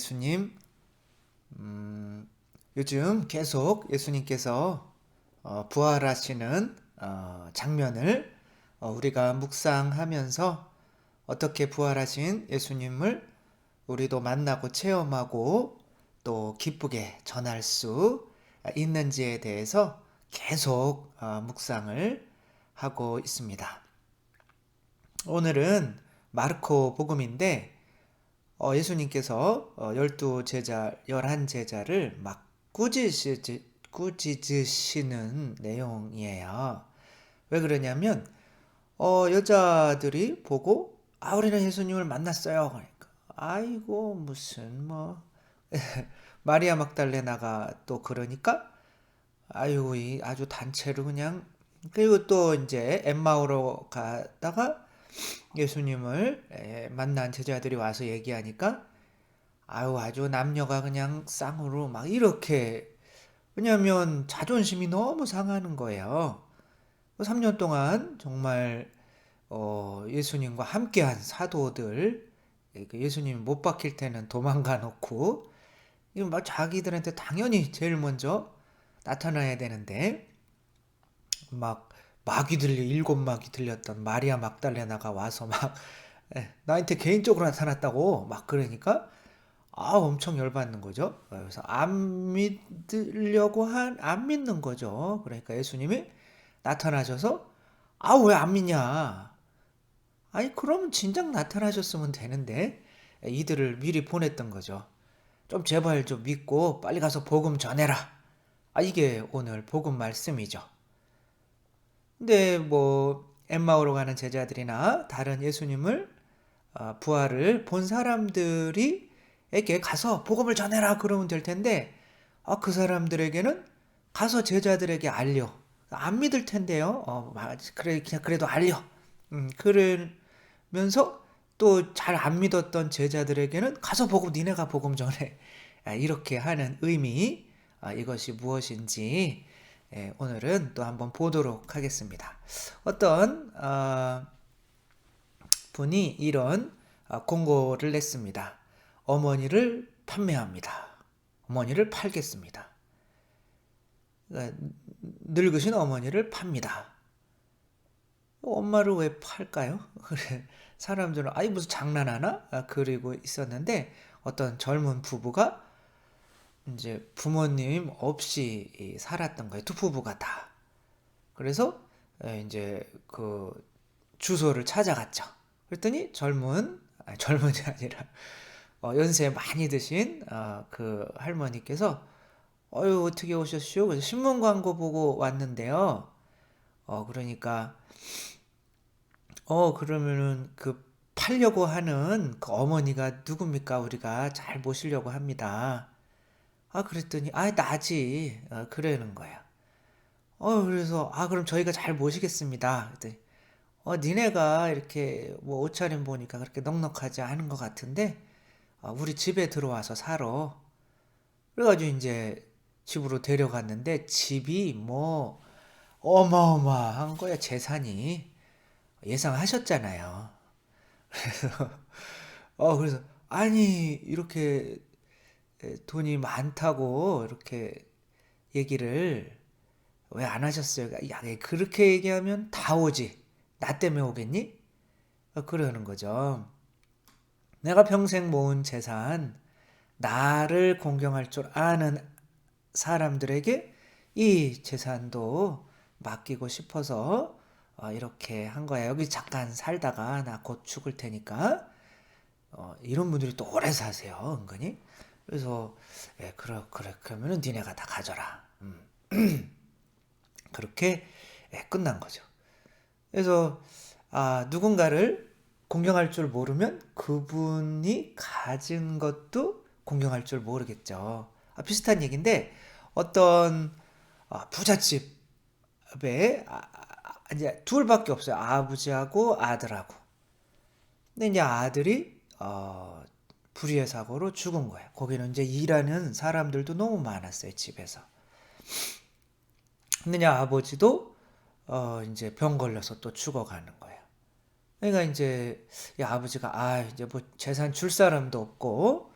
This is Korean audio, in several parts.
예수님, 음, 요즘 계속 예수님께서 어, 부활하시는 어, 장면을 어, 우리가 묵상하면서 어떻게 부활하신 예수님을 우리도 만나고 체험하고 또 기쁘게 전할 수 있는지에 대해서 계속 어, 묵상을 하고 있습니다. 오늘은 마르코 복음인데 어, 예수님께서 어, 열두 제자, 열한 제자를 막 꾸짖으시, 꾸짖으시는 내용이에요. 왜 그러냐면 어, 여자들이 보고 아 우리는 예수님을 만났어요. 그러니까 아이고 무슨 뭐 마리아 막달레나가 또 그러니까 아이고 이 아주 단체로 그냥 그리고 또 이제 엠마오로 가다가 예수님을 만난 제자들이 와서 얘기하니까 아유 아주 남녀가 그냥 쌍으로 막 이렇게 왜냐하면 자존심이 너무 상하는 거예요. 3년 동안 정말 어 예수님과 함께한 사도들 그 예수님 못 박힐 때는 도망가 놓고 이거 막 자기들한테 당연히 제일 먼저 나타나야 되는데 막 마귀 들려 일곱 마귀 들렸던 마리아 막달레나가 와서 막 예, 나한테 개인적으로 나타났다고 막 그러니까 아 엄청 열받는 거죠. 그래서 안 믿으려고 한 안 믿는 거죠. 그러니까 예수님이 나타나셔서 아 왜 안 믿냐? 아니 그럼 진작 나타나셨으면 되는데 이들을 미리 보냈던 거죠. 좀 제발 좀 믿고 빨리 가서 복음 전해라. 아 이게 오늘 복음 말씀이죠. 근데 뭐 엠마오로 가는 제자들이나 다른 예수님을 어, 부활을 본 사람들이 에게 가서 복음을 전해라 그러면 될 텐데 아, 그 사람들에게는 가서 제자들에게 알려 안 믿을 텐데요. 어, 그래 그냥 그래도 알려. 음, 그러면서 또 잘 안 믿었던 제자들에게는 가서 복음 니네가 복음 전해. 아, 이렇게 하는 의미 아, 이것이 무엇인지 예, 오늘은 또 한번 보도록 하겠습니다. 어떤 어, 분이 이런 어, 공고를 냈습니다. 어머니를 판매합니다. 어머니를 팔겠습니다. 그러니까 늙으신 어머니를 팝니다. 엄마를 왜 팔까요? 그래 사람들은 아이 무슨 장난하나? 아, 그리고 있었는데 어떤 젊은 부부가 이제 부모님 없이 살았던 거예요. 두 부부가 다. 그래서 이제 그 주소를 찾아갔죠. 그랬더니 젊은 아니, 젊은이 아니라 어, 연세 많이 드신 어, 그 할머니께서 어유 어떻게 오셨슈? 그래서 신문 광고 보고 왔는데요. 어 그러니까 어 그러면은 그 팔려고 하는 그 어머니가 누굽니까? 우리가 잘 모시려고 합니다. 아, 그랬더니, 아, 나지. 어, 그러는 거야. 어, 그래서, 아, 그럼 저희가 잘 모시겠습니다. 그랬더니, 어, 니네가 이렇게 뭐 옷차림 보니까 그렇게 넉넉하지 않은 것 같은데, 어, 우리 집에 들어와서 살아. 그래가지고 이제 집으로 데려갔는데, 집이 뭐, 어마어마한 거야, 재산이. 예상하셨잖아요. 그래서, 어, 그래서, 아니, 이렇게 돈이 많다고 이렇게 얘기를 왜 안 하셨어요? 야, 그렇게 얘기하면 다 오지. 나 때문에 오겠니? 어, 그러는 거죠. 내가 평생 모은 재산, 나를 공경할 줄 아는 사람들에게 이 재산도 맡기고 싶어서 어, 이렇게 한 거야. 여기 잠깐 살다가 나 곧 죽을 테니까. 어, 이런 분들이 또 오래 사세요, 은근히. 그래서 예, 그래 그래 그러면은 니네가 다 가져라. 음. 그렇게 예, 끝난 거죠. 그래서 아, 누군가를 공경할 줄 모르면 그분이 가진 것도 공경할 줄 모르겠죠. 아, 비슷한 얘기인데 어떤 아, 부잣집에 아, 아, 이제 둘밖에 없어요. 아버지하고 아들하고. 근데 이제 아들이 어, 불의의 사고로 죽은 거예요. 거기는 이제 일하는 사람들도 너무 많았어요, 집에서. 근데 아버지도 어 이제 병 걸려서 또 죽어가는 거예요. 그러니까 이제 이 아버지가 아 이제 뭐 재산 줄 사람도 없고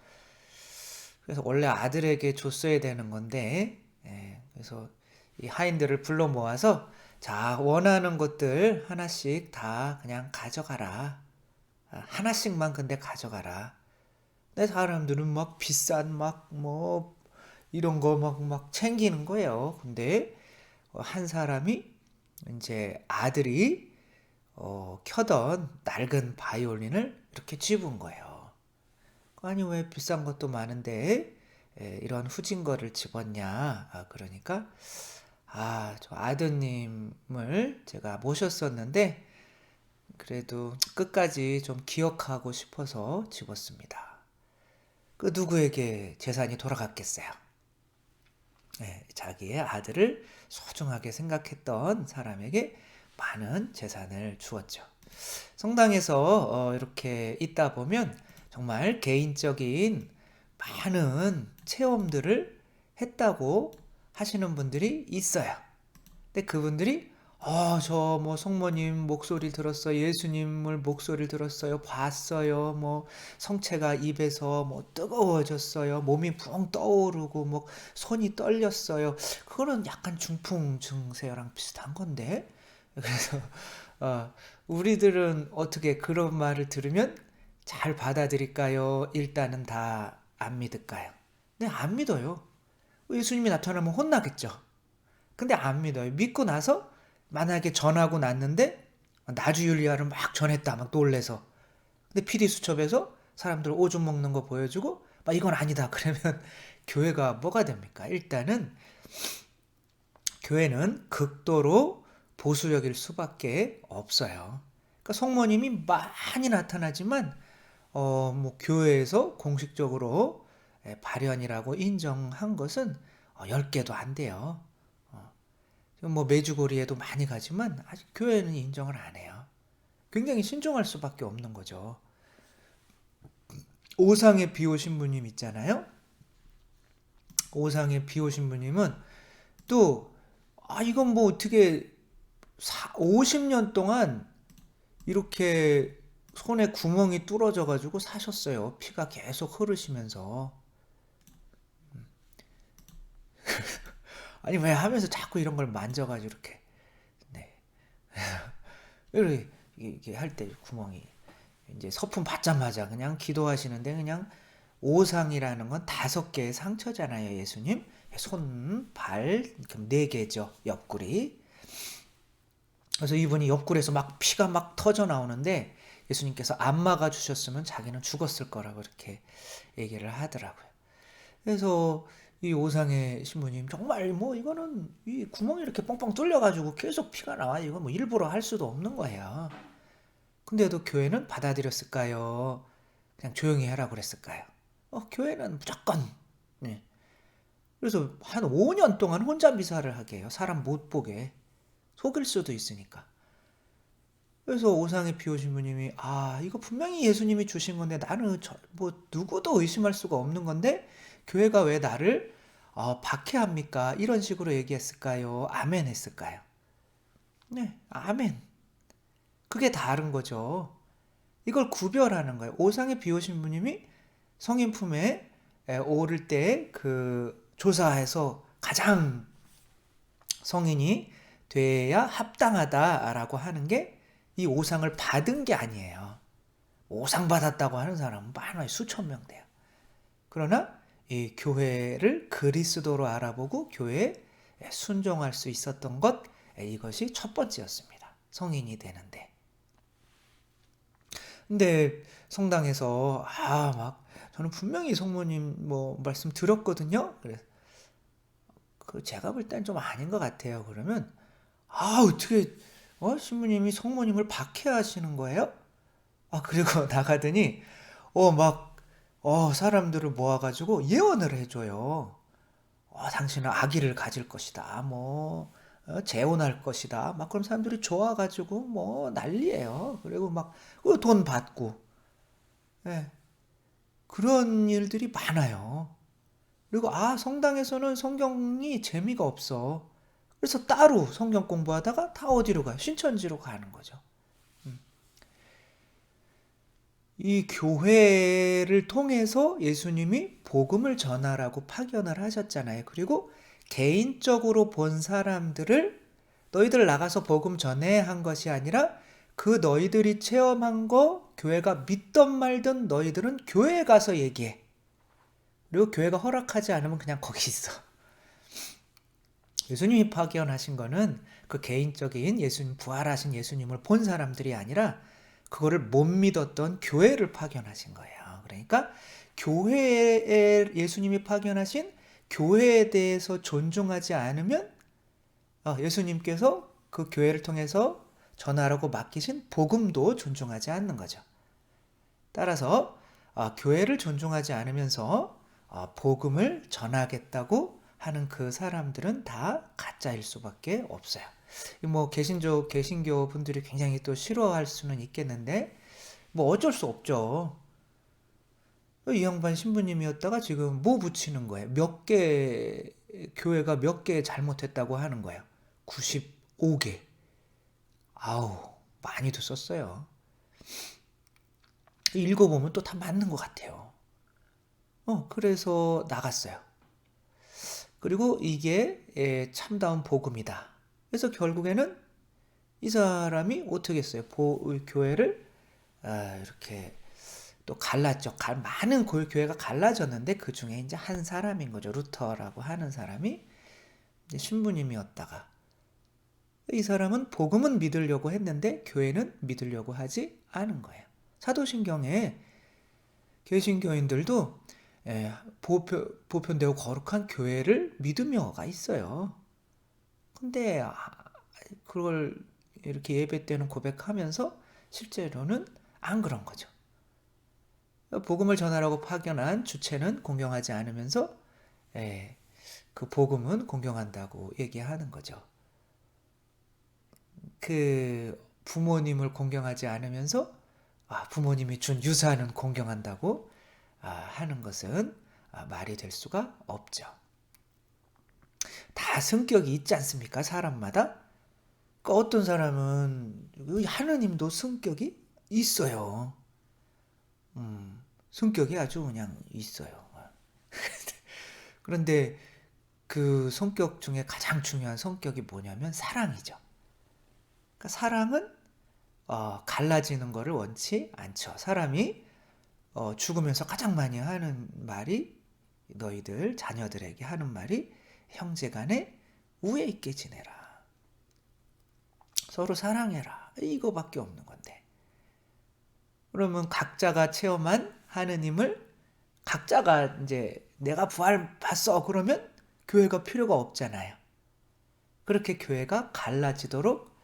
그래서 원래 아들에게 줬어야 되는 건데, 예, 그래서 이 하인들을 불러 모아서 자, 원하는 것들 하나씩 다 그냥 가져가라. 아, 하나씩만 근데 가져가라. 근데 사람들은 막 비싼 막 뭐 이런 거 막 막 챙기는 거예요. 근데 어, 한 사람이 이제 아들이 어, 켜던 낡은 바이올린을 이렇게 집은 거예요. 아니 왜 비싼 것도 많은데 에, 이런 후진 거를 집었냐? 아, 그러니까 아, 저 아드님을 제가 모셨었는데 그래도 끝까지 좀 기억하고 싶어서 집었습니다. 그 누구에게 재산이 돌아갔겠어요? 네, 자기의 아들을 소중하게 생각했던 사람에게 많은 재산을 주었죠. 성당에서 어, 이렇게 있다 보면 정말 개인적인 많은 체험들을 했다고 하시는 분들이 있어요. 근데 그분들이 어, 저 뭐 성모님 목소리 들었어요. 예수님을 목소리를 들었어요. 봤어요. 뭐 성체가 입에서 뭐 뜨거워졌어요. 몸이 붕 떠오르고 뭐 손이 떨렸어요. 그거는 약간 중풍 증세랑 비슷한 건데. 그래서 어, 우리들은 어떻게 그런 말을 들으면 잘 받아들일까요? 일단은 다 안 믿을까요? 네, 안 믿어요. 예수님이 나타나면 혼나겠죠. 근데 안 믿어요. 믿고 나서 만약에 전하고 났는데 나주율리아를 막 전했다 막 놀래서 근데 PD 수첩에서 사람들 오줌 먹는 거 보여주고 막 이건 아니다 그러면 교회가 뭐가 됩니까? 일단은 교회는 극도로 보수적일 수밖에 없어요. 그러니까 성모님이 많이 나타나지만 어 뭐 교회에서 공식적으로 예, 발현이라고 인정한 것은 10개도 안 돼요. 뭐 메주고리에도 많이 가지만 아직 교회는 인정을 안 해요. 굉장히 신중할 수밖에 없는 거죠. 오상의 비오 신부님 있잖아요. 오상의 비오 신부님은 또 아 이건 뭐 어떻게 50년 동안 이렇게 손에 구멍이 뚫어져 가지고 사셨어요. 피가 계속 흐르시면서. 아니 왜 하면서 자꾸 이런 걸 만져가지고 이렇게. 네. 이렇게 이게 할 때 구멍이 이제 서품 받자마자 그냥 기도하시는데 그냥 오상이라는 건 다섯 개의 상처잖아요 예수님. 손, 발, 네 개죠 옆구리. 그래서 이분이 옆구리에서 막 피가 막 터져 나오는데 예수님께서 안 막아 주셨으면 자기는 죽었을 거라고 이렇게 얘기를 하더라고요. 그래서 이 오상의 신부님 정말 뭐 이거는 이 구멍이 이렇게 뻥뻥 뚫려가지고 계속 피가 나와 이거 뭐 일부러 할 수도 없는 거예요. 근데도 교회는 받아들였을까요? 그냥 조용히 하라고 그랬을까요? 어, 교회는 무조건 네. 그래서 한 5년 동안 혼자 미사를 하게 해요. 사람 못 보게 속일 수도 있으니까. 그래서 오상의 비오 신부님이 아 이거 분명히 예수님이 주신 건데 나는 저, 뭐 누구도 의심할 수가 없는 건데 교회가 왜 나를 어, 박해합니까? 이런 식으로 얘기했을까요? 아멘 했을까요? 네, 아멘. 그게 다른 거죠. 이걸 구별하는 거예요. 오상의 비오신 부님이 성인 품에 오를 때 그 조사해서 가장 성인이 돼야 합당하다라고 하는 게 이 오상을 받은 게 아니에요. 오상 받았다고 하는 사람은 많아요. 수천 명 돼요. 그러나 이 교회를 그리스도로 알아보고 교회에 순종할 수 있었던 것 이것이 첫 번째였습니다. 성인이 되는데. 근데 성당에서 아 막 저는 분명히 성모님 뭐 말씀 들었거든요. 그래서 그 제가 볼 땐 좀 아닌 것 같아요. 그러면 아 어떻게 어 신부님이 성모님을 박해하시는 거예요? 아 그리고 나가더니 어막 어, 사람들을 모아가지고 예언을 해줘요. 어, 당신은 아기를 가질 것이다. 뭐, 어, 재혼할 것이다. 막 그런 사람들이 좋아가지고 뭐 난리예요. 그리고 막돈 그 받고. 예. 그런 일들이 많아요. 그리고 아, 성당에서는 성경이 재미가 없어. 그래서 따로 성경 공부하다가 다 어디로 가요? 신천지로 가는 거죠. 이 교회를 통해서 예수님이 복음을 전하라고 파견을 하셨잖아요. 그리고 개인적으로 본 사람들을 너희들 나가서 복음 전해 한 것이 아니라 그 너희들이 체험한 거 교회가 믿던 말든 너희들은 교회에 가서 얘기해. 그리고 교회가 허락하지 않으면 그냥 거기 있어. 예수님이 파견하신 거는 그 개인적인 예수님 부활하신 예수님을 본 사람들이 아니라 그거를 못 믿었던 교회를 파견하신 거예요. 그러니까 교회에 예수님이 파견하신 교회에 대해서 존중하지 않으면 어, 예수님께서 그 교회를 통해서 전하라고 맡기신 복음도 존중하지 않는 거죠. 따라서 어, 교회를 존중하지 않으면서 어, 복음을 전하겠다고 하는 그 사람들은 다 가짜일 수밖에 없어요. 뭐 개신교 개신교 분들이 굉장히 또 싫어할 수는 있겠는데 뭐 어쩔 수 없죠. 이 양반 신부님이었다가 지금 뭐 붙이는 거예요? 몇 개 교회가 몇 개 잘못했다고 하는 거예요. 95개. 아우 많이도 썼어요. 읽어보면 또 다 맞는 것 같아요. 어 그래서 나갔어요. 그리고 이게 예, 참다운 복음이다. 그래서 결국에는 이 사람이 어떻게 했어요? 보, 교회를 아, 이렇게 또 갈랐죠. 많은 교회가 갈라졌는데 그 중에 이제 한 사람인 거죠. 루터라고 하는 사람이 신부님이었다가 이 사람은 복음은 믿으려고 했는데 교회는 믿으려고 하지 않은 거예요. 사도신경에 개신교인들도 예, 보편, 보편되고 거룩한 교회를 믿으며가 있어요. 근데 아, 그걸 이렇게 예배 때는 고백하면서 실제로는 안 그런 거죠. 복음을 전하라고 파견한 주체는 공경하지 않으면서 예, 그 복음은 공경한다고 얘기하는 거죠. 그 부모님을 공경하지 않으면서 아, 부모님이 준 유산은 공경한다고 아, 하는 것은 아, 말이 될 수가 없죠. 다 성격이 있지 않습니까? 사람마다. 그 어떤 사람은 하느님도 성격이 있어요. 음, 성격이 아주 그냥 있어요. 그런데 그 성격 중에 가장 중요한 성격이 뭐냐면 사랑이죠. 그러니까 사랑은 어, 갈라지는 것을 원치 않죠. 사람이 어, 죽으면서 가장 많이 하는 말이 너희들 자녀들에게 하는 말이 형제간에 우애 있게 지내라. 서로 사랑해라. 이거밖에 없는 건데. 그러면 각자가 체험한 하느님을 각자가 이제 내가 부활 봤어 그러면 교회가 필요가 없잖아요. 그렇게 교회가 갈라지도록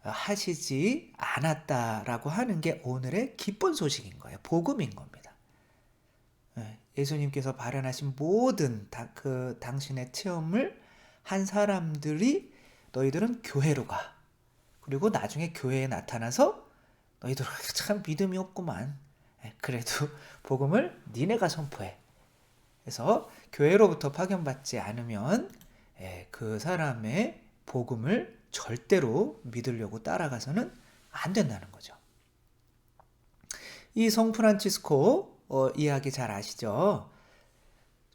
하시지 않았다라고 하는 게 오늘의 기쁜 소식인 거예요. 복음인 겁니다. 예, 예수님께서 발현하신 모든 그 당신의 체험을 한 사람들이 너희들은 교회로 가. 그리고 나중에 교회에 나타나서 너희들 참 믿음이 없구만. 예, 그래도 복음을 니네가 선포해. 그래서 교회로부터 파견받지 않으면 예, 그 사람의 복음을 절대로 믿으려고 따라가서는 안 된다는 거죠. 이 성 프란치스코 어, 이야기 잘 아시죠?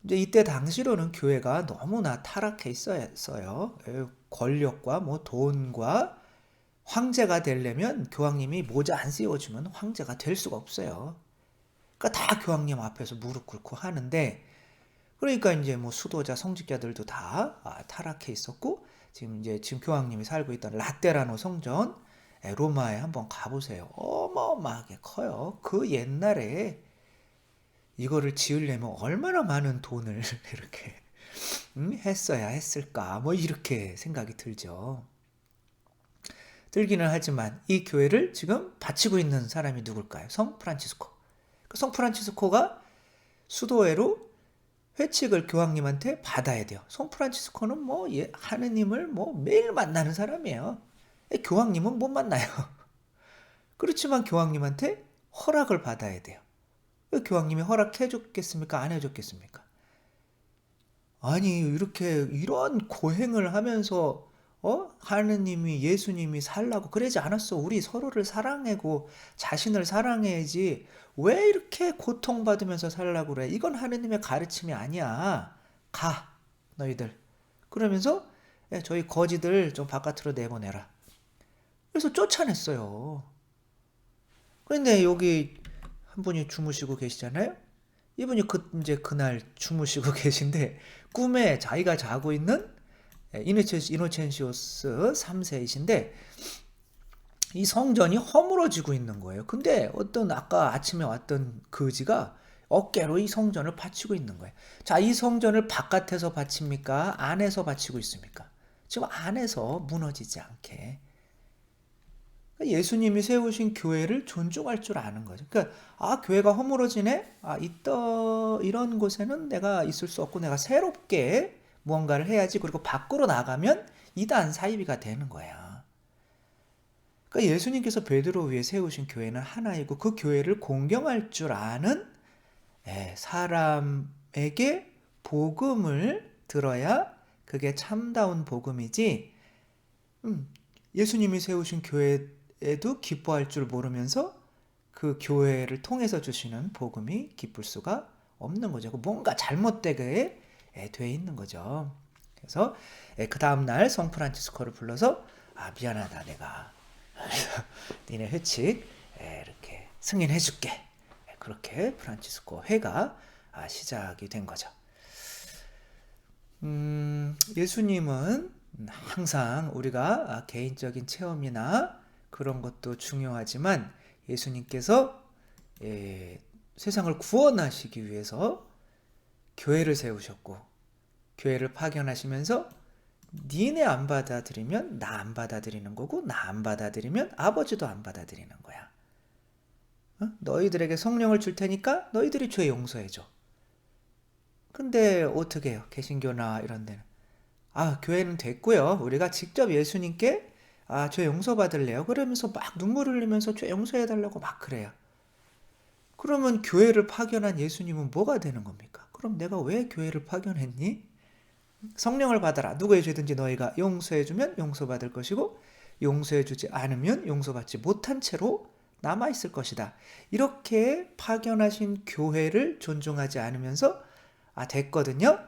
이제 이때 당시로는 교회가 너무나 타락해 있었어요. 예, 권력과 뭐 돈과 황제가 되려면 교황님이 모자 안 씌워주면 황제가 될 수가 없어요. 그러니까 다 교황님 앞에서 무릎 꿇고 하는데 그러니까 이제 뭐 수도자 성직자들도 다 아, 타락해 있었고 지금 이제 지금 교황님이 살고 있던 라테라노 성전 로마에 한번 가보세요. 어마어마하게 커요. 그 옛날에 이거를 지으려면 얼마나 많은 돈을 이렇게 음, 했어야 했을까 뭐 이렇게 생각이 들죠. 들기는 하지만 이 교회를 지금 바치고 있는 사람이 누굴까요? 성 프란치스코. 그성 프란치스코가 수도회로 회칙을 교황님한테 받아야 돼요. 성 프란치스코는 뭐 예, 하느님을 뭐 매일 만나는 사람이에요. 교황님은 못 만나요. 그렇지만 교황님한테 허락을 받아야 돼요. 교황님이 허락해 줬겠습니까? 안 해줬겠습니까? 아니 이렇게 이런 고행을 하면서 어? 하느님이 예수님이 살라고 그러지 않았어. 우리 서로를 사랑하고 자신을 사랑해야지. 왜 이렇게 고통받으면서 살라고 그래? 이건 하느님의 가르침이 아니야. 가 너희들. 그러면서 야, 저희 거지들 좀 바깥으로 내보내라. 그래서 쫓아냈어요. 그런데 여기 한 분이 주무시고 계시잖아요. 이분이 그 이제 그날 주무시고 계신데 꿈에 자기가 자고 있는 이노첸시, 이노첸시오스 3세이신데 이 성전이 허물어지고 있는 거예요. 근데 어떤 아까 아침에 왔던 거지가 어깨로 이 성전을 받치고 있는 거예요. 자, 이 성전을 바깥에서 받칩니까? 안에서 받치고 있습니까? 지금 안에서 무너지지 않게. 예수님이 세우신 교회를 존중할 줄 아는 거죠. 그러니까 아 교회가 허물어지네. 아 이떠 이런 곳에는 내가 있을 수 없고 내가 새롭게 무언가를 해야지. 그리고 밖으로 나가면 이단 사이비가 되는 거야. 그러니까 예수님께서 베드로 위에 세우신 교회는 하나이고 그 교회를 공경할 줄 아는 예, 사람에게 복음을 들어야 그게 참다운 복음이지. 음, 예수님이 세우신 교회 에도 기뻐할 줄 모르면서 그 교회를 통해서 주시는 복음이 기쁠 수가 없는 거죠. 뭔가 잘못되게 예, 돼 있는 거죠. 그래서 예, 그 다음 날 성 프란치스코를 불러서 아 미안하다 내가 니네 회칙 예, 이렇게 승인해 줄게. 그렇게 프란치스코 회가 아, 시작이 된 거죠. 음, 예수님은 항상 우리가 아, 개인적인 체험이나 그런 것도 중요하지만 예수님께서 예, 세상을 구원하시기 위해서 교회를 세우셨고 교회를 파견하시면서 니네 안 받아들이면 나 안 받아들이는 거고 나 안 받아들이면 아버지도 안 받아들이는 거야. 어? 너희들에게 성령을 줄 테니까 너희들이 죄 용서해 줘. 근데 어떻게 해요? 개신교나 이런 데는 아, 교회는 됐고요. 우리가 직접 예수님께 아, 죄 용서 받을래요. 그러면서 막 눈물 흘리면서 죄 용서해 달라고 막 그래요. 그러면 교회를 파견한 예수님은 뭐가 되는 겁니까? 그럼 내가 왜 교회를 파견했니? 성령을 받아라. 누구의 죄든지 너희가 용서해주면 용서받을 것이고 용서해주지 않으면 용서받지 못한 채로 남아있을 것이다. 이렇게 파견하신 교회를 존중하지 않으면서 아 됐거든요.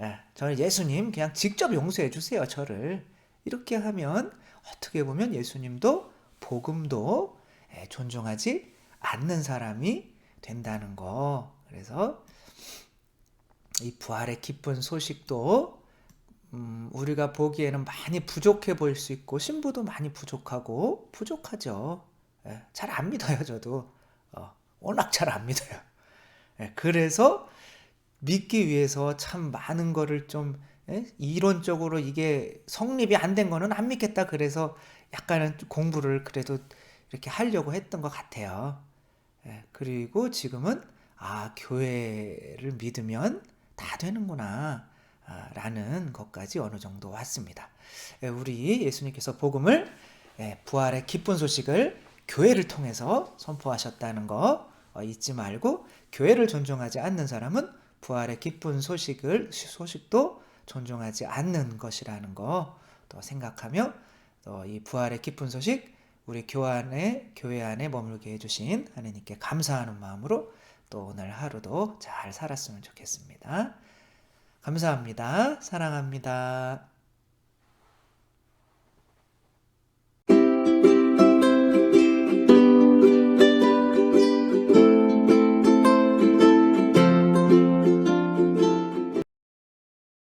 예, 저는 예수님 그냥 직접 용서해 주세요 저를 이렇게 하면 어떻게 보면 예수님도 복음도 예, 존중하지 않는 사람이 된다는 거. 그래서 이 부활의 기쁜 소식도 음, 우리가 보기에는 많이 부족해 보일 수 있고 신부도 많이 부족하고 부족하죠. 예, 잘안 믿어요 저도 어, 워낙 잘 안 믿어요. 예, 그래서 믿기 위해서 참 많은 거를 좀 예? 이론적으로 이게 성립이 안 된 거는 안 믿겠다 그래서 약간은 공부를 그래도 이렇게 하려고 했던 것 같아요. 예, 그리고 지금은 아 교회를 믿으면 다 되는구나 아, 라는 것까지 어느 정도 왔습니다. 예, 우리 예수님께서 복음을 예, 부활의 기쁜 소식을 교회를 통해서 선포하셨다는 거 어, 잊지 말고 교회를 존중하지 않는 사람은 부활의 기쁜 소식을 소식도 존중하지 않는 것이라는 거 또 생각하며 또 이 부활의 기쁜 소식 우리 교안에 교회 안에 머물게 해주신 하나님께 감사하는 마음으로 또 오늘 하루도 잘 살았으면 좋겠습니다. 감사합니다. 사랑합니다.